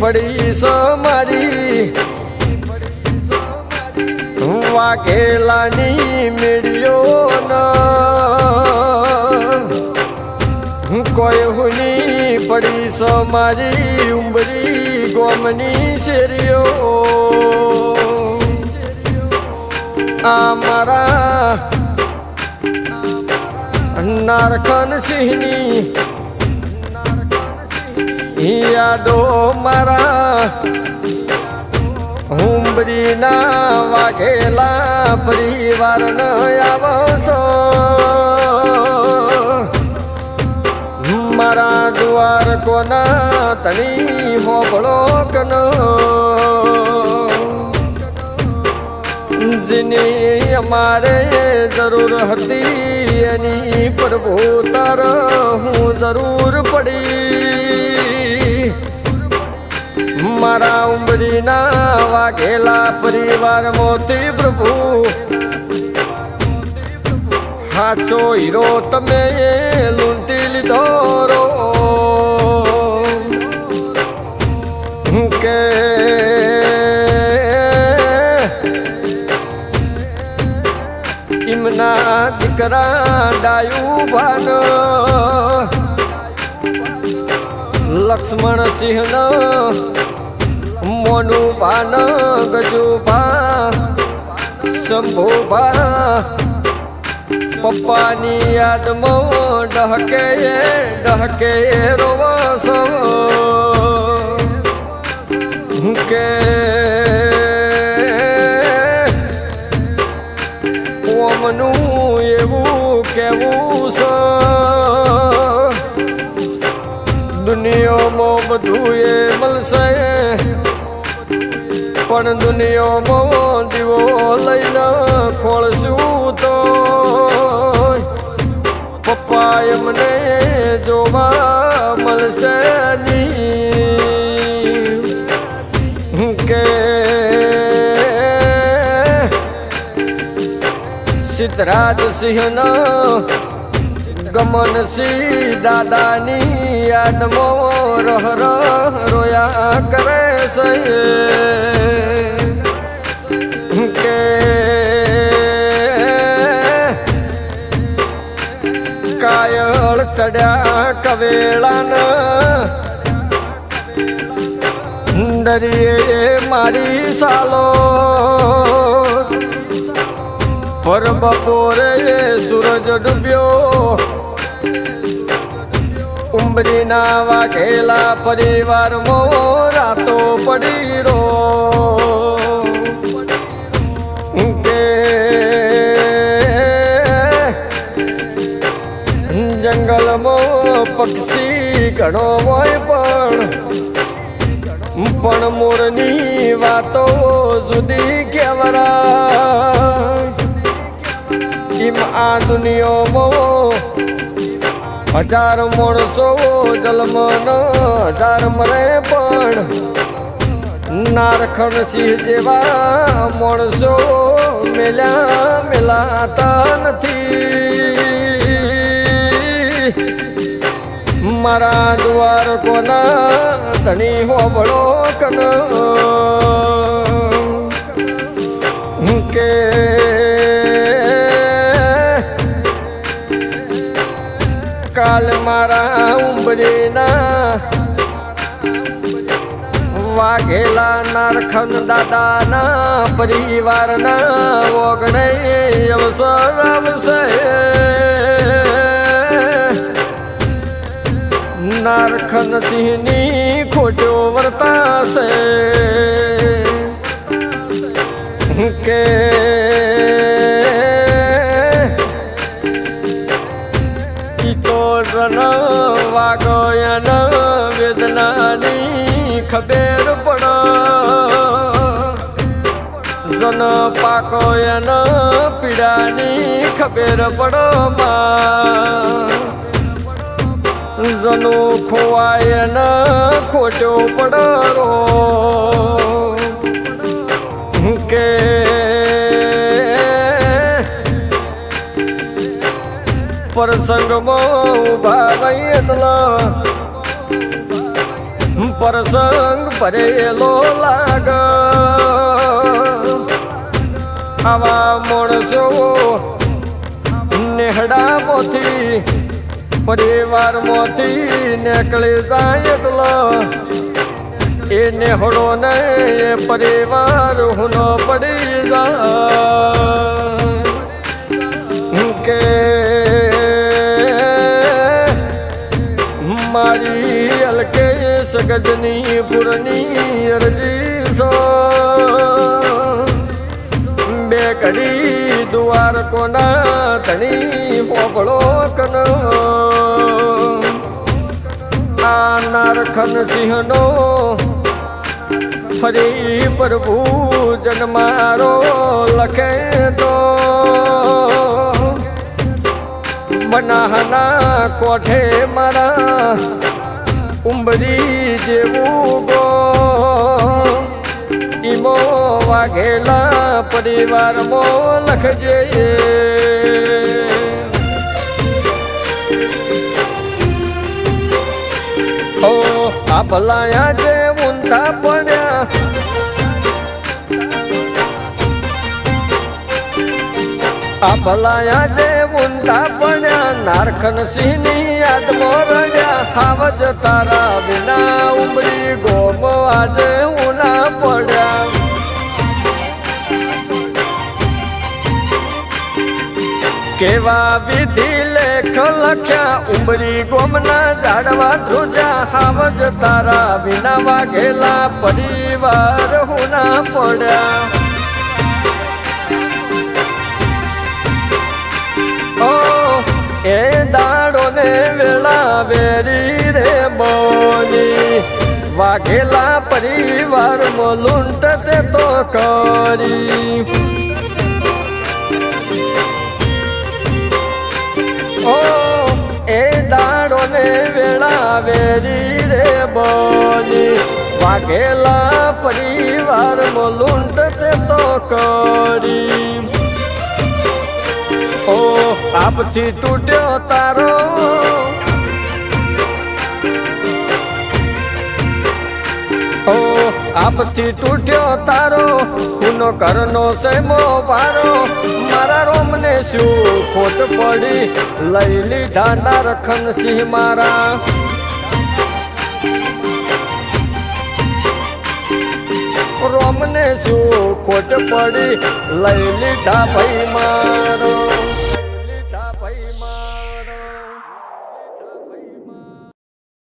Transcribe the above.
પડી સો મારી. વાઘેલાની મેળ્યો ન કોઈ હુની પડી સો મારી ઉંબરી ગોમની શેરીઓ. આ મારા નારખન સિંહની યાદો મારા હુંબરીના વાઘેલા પરિવાર ન આવશો. મારા દ્વાર કોના તણી હોબળો કનો. જેની અમારે જરૂર હતી એની પ્રભુ તાર હું જરૂર પડી. મારા ઉંબરીના વાઘેલા પરિવારમાંથી પ્રભુ. હાચો હીરો તમે લૂંટી લીધો રો. કે ઇમના દીકરા ડાયું ભાન લક્ષ્મણ સિંહ મોનું ભાન ગજુ ભા શંભુ ભા પપ્પાની યાદમાં ડહકે ડહકે રોવસ. કે એવું કેવું છે? દુનિયામાં બધું એ મળશે. પણ દુનિયામાં દીવો લઈને ખોળશું તો. પપ્પા એમને જોવા મળશે. સિંહનો ગમન સિંહ દાદાની યાદમાં રહ રોયા કરે છે. કે કાયળ ચડ્યા કવેળાન દરિયે મારી સાલો. પર બપોરે સૂરજ ડૂબ્યો. ઉંબરીના વાઘેલા પરિવાર રાતો પડી રો જંગલમાં પક્ષી ઘણો હોય પણ પણ મોરની વાતો જુદી કેવરા. આ દુનિયામાં હજાર માણસો જન્મ હજાર મરે પણ નારખણ સિંહ જેવા માણસો મેલ્યા મેલાતા નથી. મારા દ્વાર કોના ધણી હોબળો કન. કે વાઘેલા નારખન દાદાના પરિવારના ઓગણે અવસર આવશે નારખન સિંહની ખોટો વર્તાશે. કે રન વેદનાની ખબેર જન એનો પીડાની ખબેર પડ જનો ન ખોટો પડરો કે પ્રસંગમાં ઊભા રહી એટલે પ્રસંગ લાગ. આવા મોણસો નેહડા મોથી પરિવાર મોથી નીકળી જાય એટલો. એ નેહડો ને એ પરિવાર હુનો પડી જાય. કે મારી અલકે સગજની પૂરની અરજી સો ઘડી દુવાર કોના ધણી પોપડો કન. આ નારખન સિંહનો ફરી પ્રભુ જન્મારો લખે તો. બનાહના કોઠે મારા ઉંબરી જેવું ગો. ઈમો વાઘેલા પરિવારમો લખજે. ઓ આ ભલાયા જે ઊંધા પડ્યા. આ ભલાયા જે ઊંધા પડ્યા. નારખન સિંહની યાદમો રડ્યા. ખાવજ તારા વિના ઉમરી ગોમ આજે ઉના પડ્યા. કેવા વિધિ લેખ લખ્યા? ઉમરી ગોમના જાડવા ધ્રુજા હાવજ તારા વિના વાઘેલા પરિવાર હુના પડ્યા. એ દાડો ને વેળા વેરી રે બોલી. વાઘેલા પરિવાર લૂંટ તે તો કરી. વેળા વેરી રે બોલી. વાઘેલા પરિવાર લૂંટ છે તો કરી. ઓ આપથી તૂટ્યો તારો આપથી તૂટ્યો તારો કુનો કરનો સેમો પારો મારા રોમને શું ખોટ પડી? લઈ લીધા નારખન સિંહ મારા. રોમને શું ખોટ પડી? લઈ લીધા ભાઈ મારો.